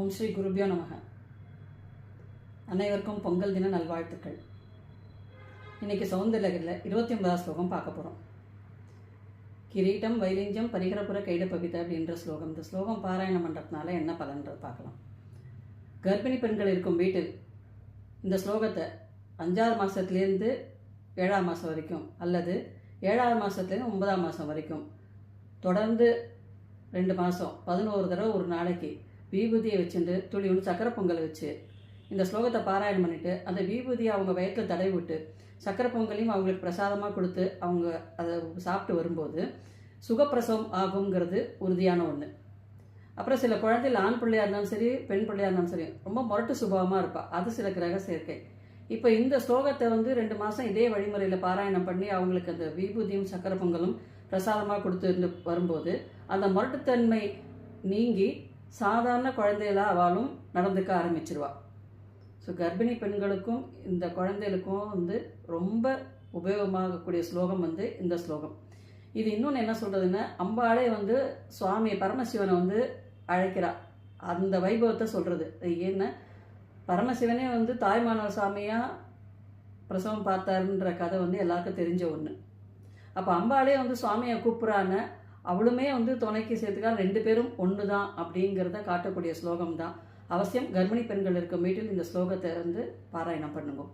ஓம் ஸ்ரீ குருபியோ நமக. அனைவருக்கும் பொங்கல் தின நல்வாழ்த்துக்கள். இன்னைக்கு சௌந்தர்யத்தில் இருபத்தி ஒன்பதாம் ஸ்லோகம் பார்க்க போகிறோம் கிரீட்டம் வைலிஞ்சம் பரிகரபுர கைடபவித அப்படின்ற ஸ்லோகம். இந்த ஸ்லோகம் பாராயணம் பண்ணுறதுனால என்ன பலன்றது பார்க்கலாம். கர்ப்பிணி பெண்கள் இருக்கும் வீட்டில் இந்த ஸ்லோகத்தை அஞ்சாறு மாதத்துலேருந்து ஏழாம் மாதம் வரைக்கும் அல்லது ஏழாவது மாதத்துலேருந்து ஒன்பதாம் மாதம் வரைக்கும் தொடர்ந்து ரெண்டு மாதம் பதினோரு தடவை ஒரு நாளைக்கு விபூதியை வச்சுட்டு துளி ஒன்று சக்கரை பொங்கல் வச்சு இந்த ஸ்லோகத்தை பாராயணம் பண்ணிட்டு அந்த விபூதியை அவங்க வயிற்றில் தடவி விட்டு சக்கரை பொங்கலையும் அவங்களுக்கு பிரசாதமாக கொடுத்து அவங்க அதை சாப்பிட்டு வரும்போது சுகப்பிரசவம் ஆகுங்கிறது உறுதியான ஒன்று அப்புறம் சில குழந்தைகள் ஆண் பிள்ளையாக இருந்தாலும் சரி பெண் பிள்ளையாக இருந்தாலும் சரி ரொம்ப முரட்டு சுபாவமாக இருப்பா. அது சில கிரக சேர்க்கை. இப்போ இந்த ஸ்லோகத்தை வந்து ரெண்டு மாதம் இதே வழிமுறையில் பாராயணம் பண்ணி அவங்களுக்கு அந்த விபூதியும் சக்கரை பொங்கலும் பிரசாதமாக கொடுத்து இருந்து வரும்போது அந்த முரட்டுத்தன்மை நீங்கி சாதாரண குழந்தைகளாக அவளும் நடந்துக்க ஆரம்பிச்சிருவா. ஸோ கர்ப்பிணி பெண்களுக்கும் இந்த குழந்தைகளுக்கும் வந்து ரொம்ப உபயோகமாகக்கூடிய ஸ்லோகம் வந்து இந்த ஸ்லோகம். இது இன்னொன்று என்ன சொல்கிறதுன்னா அம்பாளே வந்து சுவாமி பரமசிவனை வந்து அழைக்கிறா. அந்த வைபவத்தை சொல்கிறது ஏன்னா பரமசிவனே வந்து தாய்மானவர் சாமியாக பிரசவம் பார்த்தாருன்ற கதை வந்து எல்லாருக்கும் தெரிஞ்ச ஒன்று அப்போ அம்பாளே வந்து சுவாமியை கூப்பிட்றாங்க அவளுமே வந்து துணைக்கு சேர்த்துக்கா ரெண்டு பேரும் ஒன்று தான் அப்படிங்கிறத காட்டக்கூடிய ஸ்லோகம் தான் அவசியம் கர்ப்பிணி பெண்கள் இருக்கும் வீட்டில் இந்த ஸ்லோகத்தை வந்து பாராயணம் பண்ணுங்க.